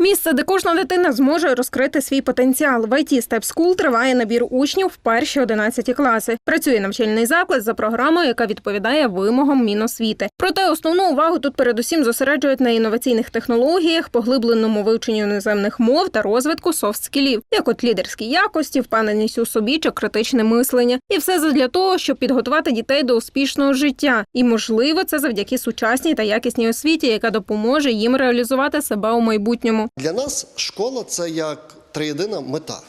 Місце, де кожна дитина зможе розкрити свій потенціал. В IT Step School триває набір учнів в перші 11 класи. Працює навчальний заклад за програмою, яка відповідає вимогам Міносвіти. Проте основну увагу тут передусім зосереджують на інноваційних технологіях, поглибленому вивченню іноземних мов та розвитку софт-скілів, як от лідерські якості, впевненість у собі чи критичне мислення. І все задля того, щоб підготувати дітей до успішного життя. І можливо, це завдяки сучасній та якісній освіті, яка допоможе їм реалізувати себе у майбутньому. Для нас школа це як триєдина мета.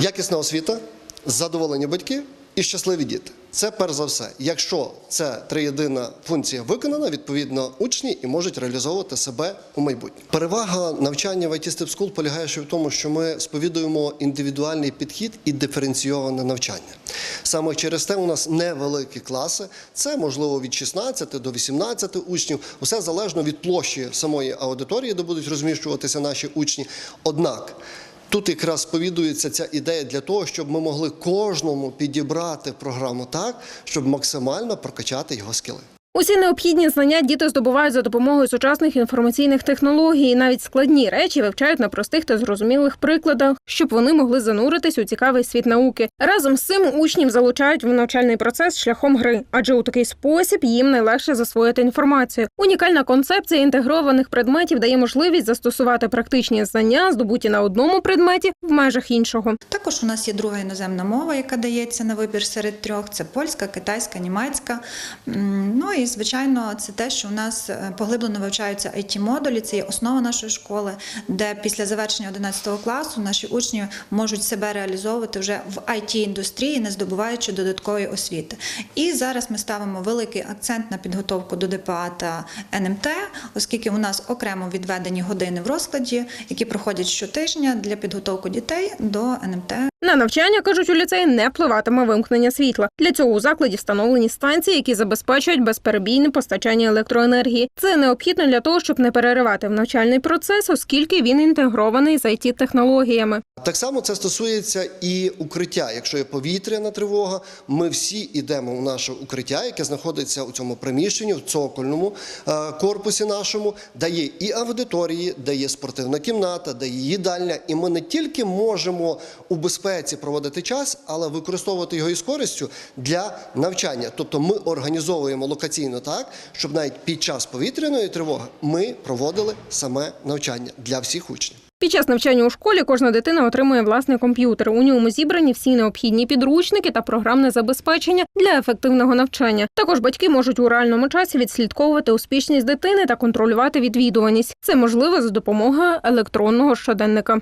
Якісна освіта, задоволені батьки і щасливі діти. Це перш за все. Якщо це триєдина функція виконана, відповідно учні і можуть реалізовувати себе у майбутньому. Перевага навчання в IT Step School полягає ще в тому, що ми сповідуємо індивідуальний підхід і диференційоване навчання. Саме через те у нас невеликі класи, це можливо від 16 до 18 учнів. Усе залежно від площі самої аудиторії, де будуть розміщуватися наші учні. Однак Тут якраз сповідується ця ідея для того, щоб ми могли кожному підібрати програму так, щоб максимально прокачати його скіли. Усі необхідні знання діти здобувають за допомогою сучасних інформаційних технологій. Навіть складні речі вивчають на простих та зрозумілих прикладах, щоб вони могли зануритись у цікавий світ науки. Разом з цим учнів залучають в навчальний процес шляхом гри, адже у такий спосіб їм найлегше засвоїти інформацію. Унікальна концепція інтегрованих предметів дає можливість застосувати практичні знання, здобуті на одному предметі в межах іншого. Також у нас є друга іноземна мова, яка дається на вибір серед трьох: це польська, китайська, німецька. Ну і звичайно, це те, що у нас е, поглиблено вивчаються it модулі Це є основа нашої школи, де після завершення 11 класу наші учні можуть себе реалізовувати вже в it індустрії, не здобуваючи додаткової освіти. І зараз ми ставимо великий акцент на підготовку до ДПА та НМТ, оскільки у нас окремо відведені години в розкладі, які проходять щотижня для підготовки дітей до НМТ. На навчання кажуть у ліцеї не впливатиме вимкнення світла. Для цього у закладі встановлені станції, які забезпечують безперебійне постачання електроенергії. Це необхідно для того, щоб не переривати в навчальний процес, оскільки він інтегрований з it технологіями. Так само це стосується і укриття. Якщо є повітряна тривога, ми всі йдемо в наше укриття, яке знаходиться у цьому приміщенні, в цокольному е, корпусі нашому, де є і аудиторії, де є спортивна кімната, де є їдальня. І ми не тільки можемо у безпеці проводити час, але використовувати його із користю для навчання. Тобто ми організовуємо локаційно так, щоб навіть під час повітряної тривоги ми проводили саме навчання для всіх учнів. Під час навчання у школі кожна дитина отримує власний комп'ютер. У ньому зібрані всі необхідні підручники та програмне забезпечення для ефективного навчання. Також батьки можуть у реальному часі відслідковувати успішність дитини та контролювати відвідуваність. Це можливо за допомогою електронного щоденника.